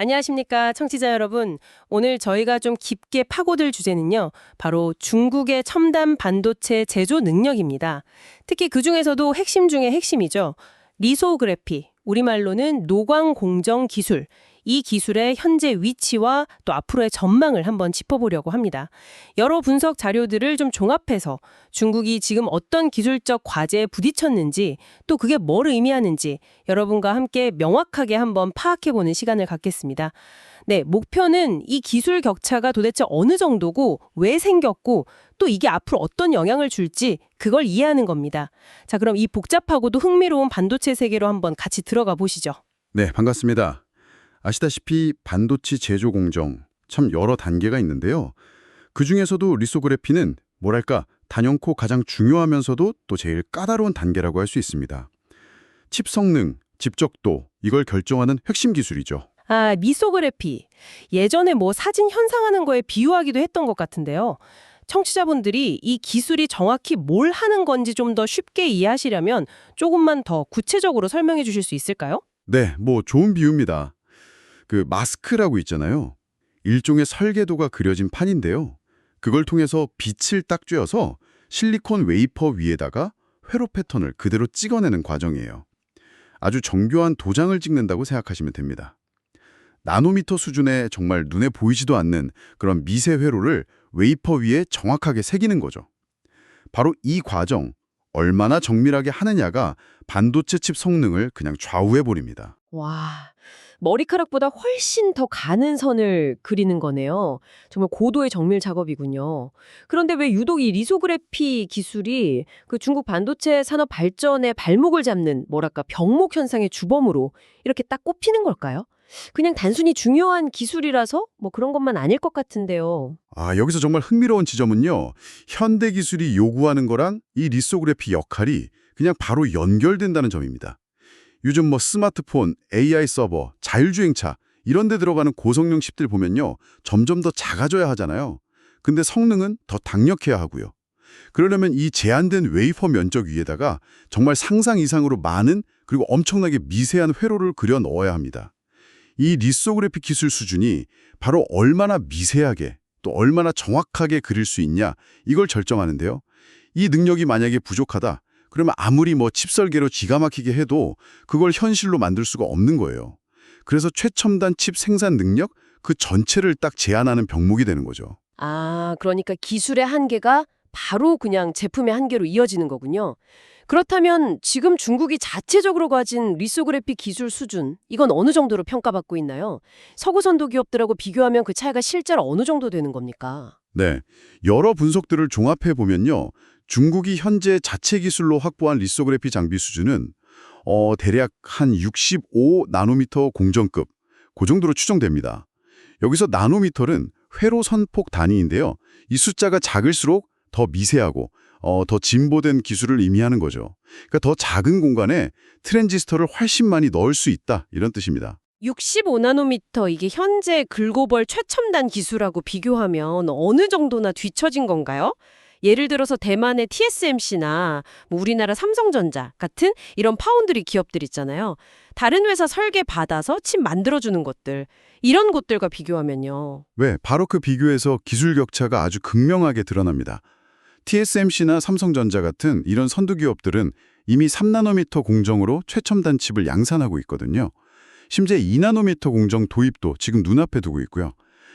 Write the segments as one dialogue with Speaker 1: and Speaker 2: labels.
Speaker 1: 안녕하십니까 청취자 여러분. 오늘 저희가 좀 깊게 파고들 주제는요. 바로 중국의 첨단 반도체 제조 능력입니다. 특히 그중에서도 핵심 중의 핵심이죠. 리소그래피, 우리말로는 노광 공정 기술. 이 기술의 현재 위치와 또 앞으로의 전망을 한번 짚어보려고 합니다. 여러 분석 자료들을 좀 종합해서 중국이 지금 어떤 기술적 과제에 부딪혔는지 또 그게 뭘 의미하는지 여러분과 함께 명확하게 한번 파악해보는 시간을 갖겠습니다. 네, 목표는 이 기술 격차가 도대체 어느 정도고 왜 생겼고 또 이게 앞으로 어떤 영향을 줄지 그걸 이해하는 겁니다. 자, 그럼 이 복잡하고도 흥미로운 반도체 세계로 한번 같이 들어가 보시죠.
Speaker 2: 네, 반갑습니다. 아시다시피 반도체 제조 공정 참 여러 단계가 있는데요. 그 중에서도 리소그래피는 뭐랄까 단연코 가장 중요하면서도 또 제일 까다로운 단계라고 할 수 있습니다. 칩 성능, 집적도 이걸 결정하는 핵심 기술이죠.
Speaker 1: 아, 미소그래피. 예전에 뭐 사진 현상하는 거에 비유하기도 했던 것 같은데요. 청취자분들이 이 기술이 정확히 뭘 하는 건지 좀 더 쉽게 이해하시려면 조금만 더 구체적으로 설명해 주실 수 있을까요?
Speaker 2: 네, 뭐 좋은 비유입니다. 그 마스크라고 있잖아요. 일종의 설계도가 그려진 판인데요. 그걸 통해서 빛을 딱 쬐어서 실리콘 웨이퍼 위에다가 회로 패턴을 그대로 찍어내는 과정이에요. 아주 정교한 도장을 찍는다고 생각하시면 됩니다. 나노미터 수준의 정말 눈에 보이지도 않는 그런 미세 회로를 웨이퍼 위에 정확하게 새기는 거죠. 바로 이 과정, 얼마나 정밀하게 하느냐가 반도체 칩 성능을 그냥 좌우해버립니다.
Speaker 3: 와, 머리카락보다 훨씬 더 가는 선을 그리는 거네요. 정말 고도의 정밀 작업이군요. 그런데 왜 유독 이 리소그래피 기술이 그 중국 반도체 산업 발전의 발목을 잡는 뭐랄까 병목 현상의 주범으로 이렇게 딱 꼽히는 걸까요? 그냥 단순히 중요한 기술이라서 뭐 그런 것만 아닐 것 같은데요.
Speaker 2: 아, 여기서 정말 흥미로운 지점은요. 현대 기술이 요구하는 거랑 이 리소그래피 역할이 그냥 바로 연결된다는 점입니다. 요즘 뭐 스마트폰, AI 서버, 자율주행차 이런 데 들어가는 고성능 칩들 보면요. 점점 더 작아져야 하잖아요. 근데 성능은 더 강력해야 하고요. 그러려면 이 제한된 웨이퍼 면적 위에다가 정말 상상 이상으로 많은 그리고 엄청나게 미세한 회로를 그려 넣어야 합니다. 이 리소그래피 기술 수준이 바로 얼마나 미세하게 또 얼마나 정확하게 그릴 수 있냐 이걸 결정하는데요. 이 능력이 만약에 부족하다 그러면 아무리 뭐 칩설계로 기가 막히게 해도 그걸 현실로 만들 수가 없는 거예요. 그래서 최첨단 칩 생산 능력 그 전체를 딱 제한하는 병목이 되는 거죠.
Speaker 3: 아, 그러니까 기술의 한계가 바로 그냥 제품의 한계로 이어지는 거군요. 그렇다면 지금 중국이 자체적으로 가진 리소그래피 기술 수준, 이건 어느 정도로 평가받고 있나요? 서구 선도 기업들하고 비교하면 그 차이가 실제로 어느 정도 되는 겁니까?
Speaker 2: 네, 여러 분석들을 종합해 보면요. 중국이 현재 자체 기술로 확보한 리소그래피 장비 수준은 어, 대략 한 65 나노미터 공정급, 그 정도로 추정됩니다. 여기서 나노미터는 회로 선폭 단위인데요. 이 숫자가 작을수록 더 미세하고 어, 더 진보된 기술을 의미하는 거죠. 그러니까 더 작은 공간에 트랜지스터를 훨씬 많이 넣을 수 있다 이런 뜻입니다.
Speaker 3: 65나노미터 이게 현재 글로벌 최첨단 기술하고 비교하면 어느 정도나 뒤처진 건가요? 예를 들어서 대만의 TSMC나 뭐 우리나라 삼성전자 같은 이런 파운드리 기업들 있잖아요. 다른 회사 설계 받아서 칩 만들어주는 것들 이런 곳들과 비교하면요.
Speaker 2: 왜? 바로 그 비교에서 기술 격차가 아주 극명하게 드러납니다. TSMC나 삼성전자 같은 이런 선두 기업들은 이미 3나노미터 공정으로 최첨단 칩을 양산하고 있거든요. 심지어 2나노미터 공정 도입도 지금 눈앞에 두고 있고요.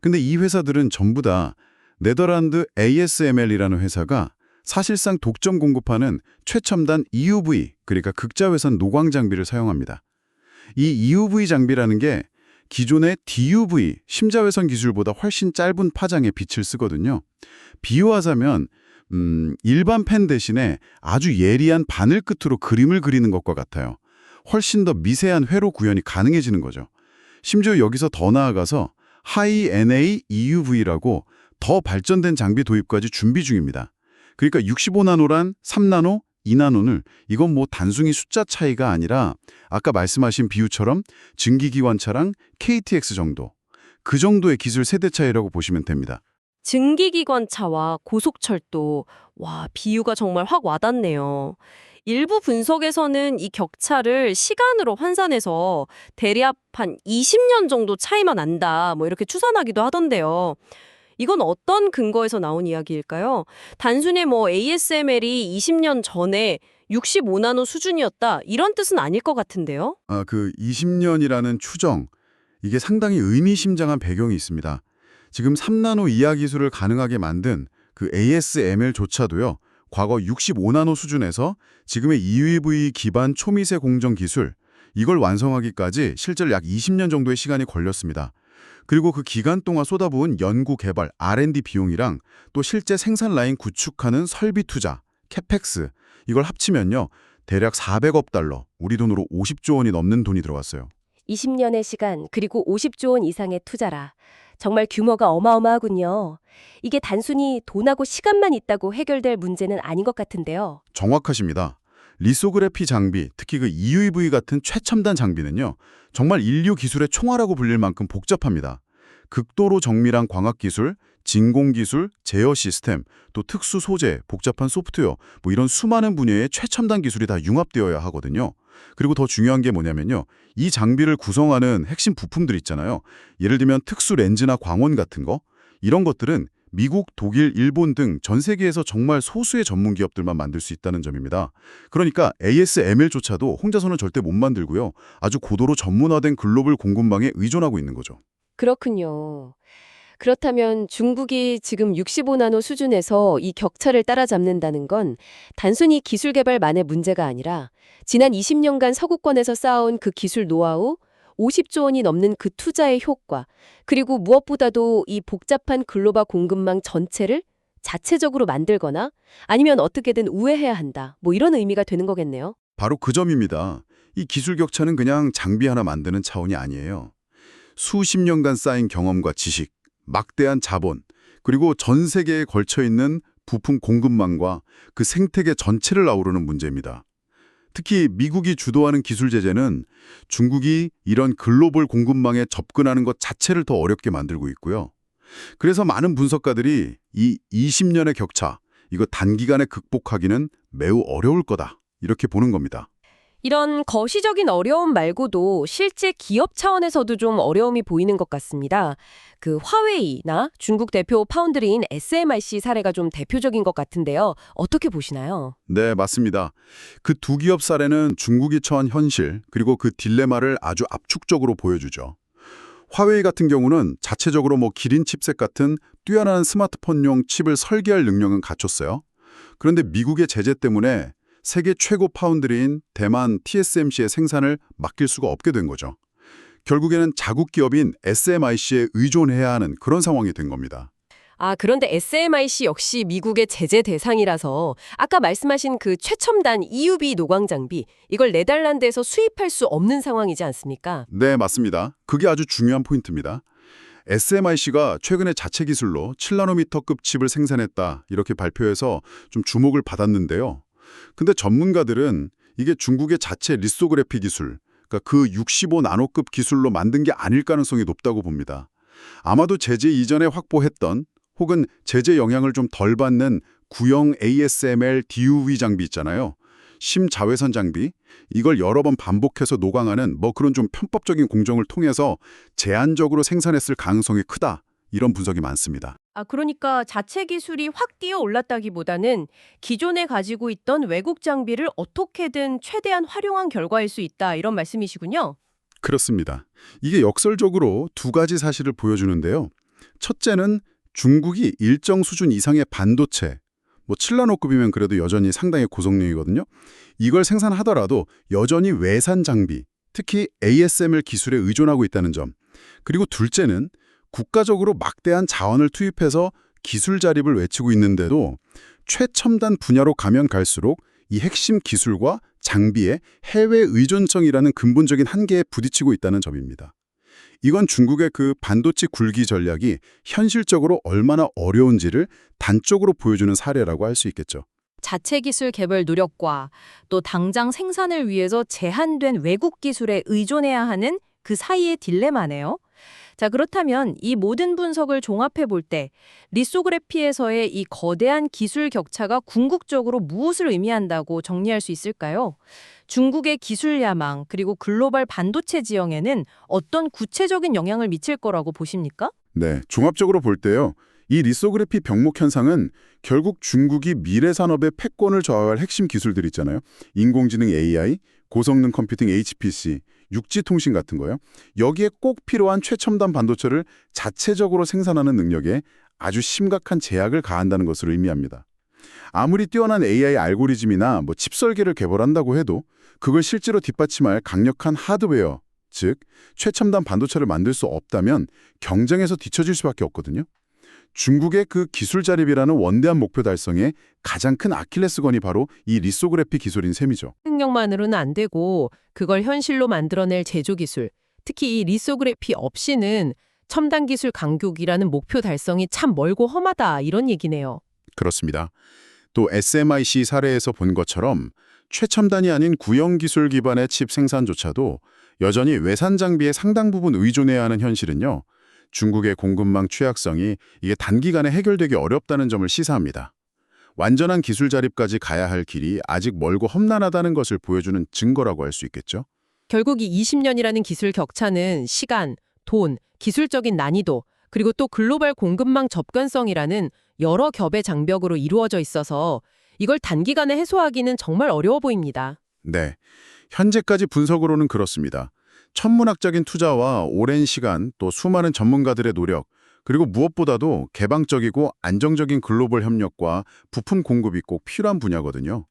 Speaker 2: 근데 이 회사들은 전부 다 네덜란드 ASML이라는 회사가 사실상 독점 공급하는 최첨단 EUV, 그러니까 극자외선 노광 장비를 사용합니다. 이 EUV 장비라는 게 기존의 DUV, 심자외선 기술보다 훨씬 짧은 파장의 빛을 쓰거든요. 비유하자면 음, 일반 펜 대신에 아주 예리한 바늘 끝으로 그림을 그리는 것과 같아요. 훨씬 더 미세한 회로 구현이 가능해지는 거죠. 심지어 여기서 더 나아가서 하이 NA EUV라고 더 발전된 장비 도입까지 준비 중입니다. 그러니까 65나노란 3나노, 2나노를 이건 뭐 단순히 숫자 차이가 아니라 아까 말씀하신 비유처럼 증기기관차랑 KTX 정도 그 정도의 기술 세대 차이라고 보시면 됩니다.
Speaker 3: 증기기관차와 고속철도 와 비유가 정말 확 와닿네요.
Speaker 4: 일부 분석에서는 이 격차를 시간으로 환산해서 대략 한 20년 정도 차이만 난다. 뭐 이렇게 추산하기도 하던데요. 이건 어떤 근거에서 나온 이야기일까요? 단순히 뭐 ASML이 20년 전에 65나노 수준이었다. 이런 뜻은 아닐 것 같은데요.
Speaker 2: 아, 그 20년이라는 추정, 이게 상당히 의미심장한 배경이 있습니다. 지금 3나노 이하 기술을 가능하게 만든 그 ASML조차도요, 과거 65나노 수준에서 지금의 EUV 기반 초미세 공정 기술, 이걸 완성하기까지 실제로 약 20년 정도의 시간이 걸렸습니다. 그리고 그 기간 동안 쏟아부은 연구 개발, R&D 비용이랑 또 실제 생산 라인 구축하는 설비 투자, 캐펙스, 이걸 합치면요, 대략 400억 달러, 우리 돈으로 50조 원이 넘는 돈이 들어갔어요.
Speaker 5: 20년의 시간 그리고 50조 원 이상의 투자라. 정말 규모가 어마어마하군요. 이게 단순히 돈하고 시간만 있다고 해결될 문제는 아닌 것 같은데요.
Speaker 2: 정확하십니다. 리소그래피 장비, 특히 그 EUV 같은 최첨단 장비는요. 정말 인류 기술의 총알하고 불릴 만큼 복잡합니다. 극도로 정밀한 광학 기술, 진공 기술, 제어 시스템, 또 특수 소재, 복잡한 소프트웨어, 뭐 이런 수많은 분야의 최첨단 기술이 다 융합되어야 하거든요. 그리고 더 중요한 게 뭐냐면요. 이 장비를 구성하는 핵심 부품들 있잖아요. 예를 들면 특수 렌즈나 광원 같은 거. 이런 것들은 미국, 독일, 일본 등 전 세계에서 정말 소수의 전문 기업들만 만들 수 있다는 점입니다. 그러니까 ASML조차도 혼자서는 절대 못 만들고요. 아주 고도로 전문화된 글로벌 공급망에 의존하고 있는 거죠.
Speaker 5: 그렇군요. 그렇다면 중국이 지금 65나노 수준에서 이 격차를 따라잡는다는 건 단순히 기술 개발만의 문제가 아니라 지난 20년간 서구권에서 쌓아온 그 기술 노하우, 50조 원이 넘는 그 투자의 효과, 그리고 무엇보다도 이 복잡한 글로벌 공급망 전체를 자체적으로 만들거나 아니면 어떻게든 우회해야 한다. 뭐 이런 의미가 되는 거겠네요.
Speaker 2: 바로 그 점입니다. 이 기술 격차는 그냥 장비 하나 만드는 차원이 아니에요. 수십 년간 쌓인 경험과 지식, 막대한 자본, 그리고 전 세계에 걸쳐 있는 부품 공급망과 그 생태계 전체를 아우르는 문제입니다. 특히 미국이 주도하는 기술 제재는 중국이 이런 글로벌 공급망에 접근하는 것 자체를 더 어렵게 만들고 있고요. 그래서 많은 분석가들이 이 20년의 격차, 이거 단기간에 극복하기는 매우 어려울 거다. 이렇게 보는 겁니다.
Speaker 5: 이런 거시적인 어려움 말고도 실제 기업 차원에서도 좀 어려움이 보이는 것 같습니다. 그 화웨이나 중국 대표 파운드리인 SMIC 사례가 좀 대표적인 것 같은데요. 어떻게 보시나요?
Speaker 2: 네, 맞습니다. 그 두 기업 사례는 중국이 처한 현실, 그리고 그 딜레마를 아주 압축적으로 보여주죠. 화웨이 같은 경우는 자체적으로 뭐 기린 칩셋 같은 뛰어난 스마트폰용 칩을 설계할 능력은 갖췄어요. 그런데 미국의 제재 때문에 세계 최고 파운드리인 대만 TSMC의 생산을 맡길 수가 없게 된 거죠. 결국에는 자국 기업인 SMIC에 의존해야 하는 그런 상황이 된 겁니다.
Speaker 5: 아, 그런데 SMIC 역시 미국의 제재 대상이라서 아까 말씀하신 그 최첨단 EUV 노광 장비 이걸 네덜란드에서 수입할 수 없는 상황이지 않습니까?
Speaker 2: 네, 맞습니다. 그게 아주 중요한 포인트입니다. SMIC가 최근에 자체 기술로 7나노미터급 칩을 생산했다 이렇게 발표해서 좀 주목을 받았는데요. 근데 전문가들은 이게 중국의 자체 리소그래피 기술, 그러니까 그 65나노급 기술로 만든 게 아닐 가능성이 높다고 봅니다. 아마도 제재 이전에 확보했던 혹은 제재 영향을 좀 덜 받는 구형 ASML DUV 장비 있잖아요. 심자외선 장비, 이걸 여러 번 반복해서 노광하는 뭐 그런 좀 편법적인 공정을 통해서 제한적으로 생산했을 가능성이 크다. 이런 분석이 많습니다.
Speaker 1: 아, 그러니까 자체 기술이 확 뛰어 올랐다기보다는 기존에 가지고 있던 외국 장비를 어떻게든 최대한 활용한 결과일 수 있다. 이런 말씀이시군요.
Speaker 2: 그렇습니다. 이게 역설적으로 두 가지 사실을 보여주는데요. 첫째는 중국이 일정 수준 이상의 반도체, 뭐 7나노급이면 그래도 여전히 상당히 고성능이거든요. 이걸 생산하더라도 여전히 외산 장비, 특히 ASML 기술에 의존하고 있다는 점. 그리고 둘째는 국가적으로 막대한 자원을 투입해서 기술 자립을 외치고 있는데도 최첨단 분야로 가면 갈수록 이 핵심 기술과 장비의 해외 의존성이라는 근본적인 한계에 부딪히고 있다는 점입니다. 이건 중국의 그 반도체 굴기 전략이 현실적으로 얼마나 어려운지를 단적으로 보여주는 사례라고 할 수 있겠죠.
Speaker 4: 자체 기술 개발 노력과 또 당장 생산을 위해서 제한된 외국 기술에 의존해야 하는 그 사이의 딜레마네요.
Speaker 3: 자, 그렇다면 이 모든 분석을 종합해 볼 때 리소그래피에서의 이 거대한 기술 격차가 궁극적으로 무엇을 의미한다고 정리할 수 있을까요? 중국의 기술 야망 그리고 글로벌 반도체 지형에는 어떤 구체적인 영향을 미칠 거라고 보십니까?
Speaker 2: 네, 종합적으로 볼 때요. 이 리소그래피 병목 현상은 결국 중국이 미래 산업의 패권을 좌우할 핵심 기술들 있잖아요. 인공지능 AI, 고성능 컴퓨팅 HPC, 육지 통신 같은 거요. 여기에 꼭 필요한 최첨단 반도체를 자체적으로 생산하는 능력에 아주 심각한 제약을 가한다는 것을 의미합니다. 아무리 뛰어난 AI 알고리즘이나 뭐 칩 설계를 개발한다고 해도 그걸 실제로 뒷받침할 강력한 하드웨어, 즉 최첨단 반도체를 만들 수 없다면 경쟁에서 뒤처질 수밖에 없거든요. 중국의 그 기술 자립이라는 원대한 목표 달성에 가장 큰 아킬레스건이 바로 이 리소그래피 기술인 셈이죠.
Speaker 1: 능력만으로는 안 되고 그걸 현실로 만들어낼 제조 기술, 특히 이 리소그래피 없이는 첨단 기술 강국이라는 목표 달성이 참 멀고 험하다 이런 얘기네요.
Speaker 2: 그렇습니다. 또 SMIC 사례에서 본 것처럼 최첨단이 아닌 구형 기술 기반의 칩 생산조차도 여전히 외산 장비에 상당 부분 의존해야 하는 현실은요. 중국의 공급망 취약성이 이게 단기간에 해결되기 어렵다는 점을 시사합니다. 완전한 기술 자립까지 가야 할 길이 아직 멀고 험난하다는 것을 보여주는 증거라고 할 수 있겠죠.
Speaker 1: 결국 이 20년이라는 기술 격차는 시간, 돈, 기술적인 난이도, 그리고 또 글로벌 공급망 접근성이라는 여러 겹의 장벽으로 이루어져 있어서 이걸 단기간에 해소하기는 정말 어려워 보입니다.
Speaker 2: 네. 현재까지 분석으로는 그렇습니다. 천문학적인 투자와 오랜 시간 또 수많은 전문가들의 노력 그리고 무엇보다도 개방적이고 안정적인 글로벌 협력과 부품 공급이 꼭 필요한 분야거든요.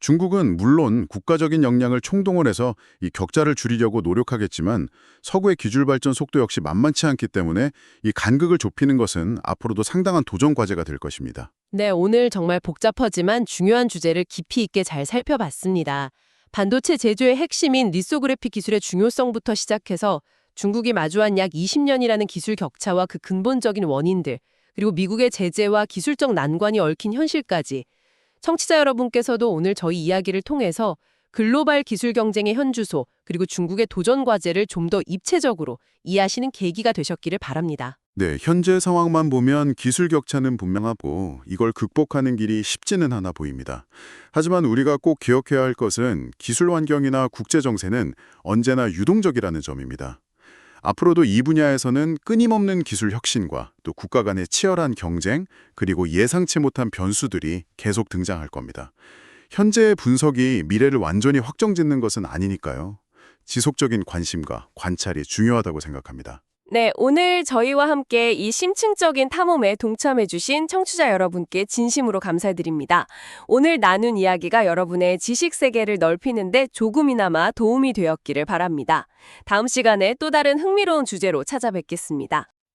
Speaker 2: 중국은 물론 국가적인 역량을 총동원해서 이 격차를 줄이려고 노력하겠지만 서구의 기술 발전 속도 역시 만만치 않기 때문에 이 간극을 좁히는 것은 앞으로도 상당한 도전 과제가 될 것입니다.
Speaker 1: 네, 오늘 정말 복잡하지만 중요한 주제를 깊이 있게 잘 살펴봤습니다. 반도체 제조의 핵심인 리소그래피 기술의 중요성부터 시작해서 중국이 마주한 약 20년이라는 기술 격차와 그 근본적인 원인들, 그리고 미국의 제재와 기술적 난관이 얽힌 현실까지 청취자 여러분께서도 오늘 저희 이야기를 통해서 글로벌 기술 경쟁의 현주소, 그리고 중국의 도전 과제를 좀 더 입체적으로 이해하시는 계기가 되셨기를 바랍니다.
Speaker 2: 네, 현재 상황만 보면 기술 격차는 분명하고 이걸 극복하는 길이 쉽지는 않아 보입니다. 하지만 우리가 꼭 기억해야 할 것은 기술 환경이나 국제 정세는 언제나 유동적이라는 점입니다. 앞으로도 이 분야에서는 끊임없는 기술 혁신과 또 국가 간의 치열한 경쟁, 그리고 예상치 못한 변수들이 계속 등장할 겁니다. 현재의 분석이 미래를 완전히 확정짓는 것은 아니니까요. 지속적인 관심과 관찰이 중요하다고 생각합니다.
Speaker 5: 네, 오늘 저희와 함께 이 심층적인 탐험에 동참해주신 청취자 여러분께 진심으로 감사드립니다. 오늘 나눈 이야기가 여러분의 지식 세계를 넓히는데 조금이나마 도움이 되었기를 바랍니다. 다음 시간에 또 다른 흥미로운 주제로 찾아뵙겠습니다.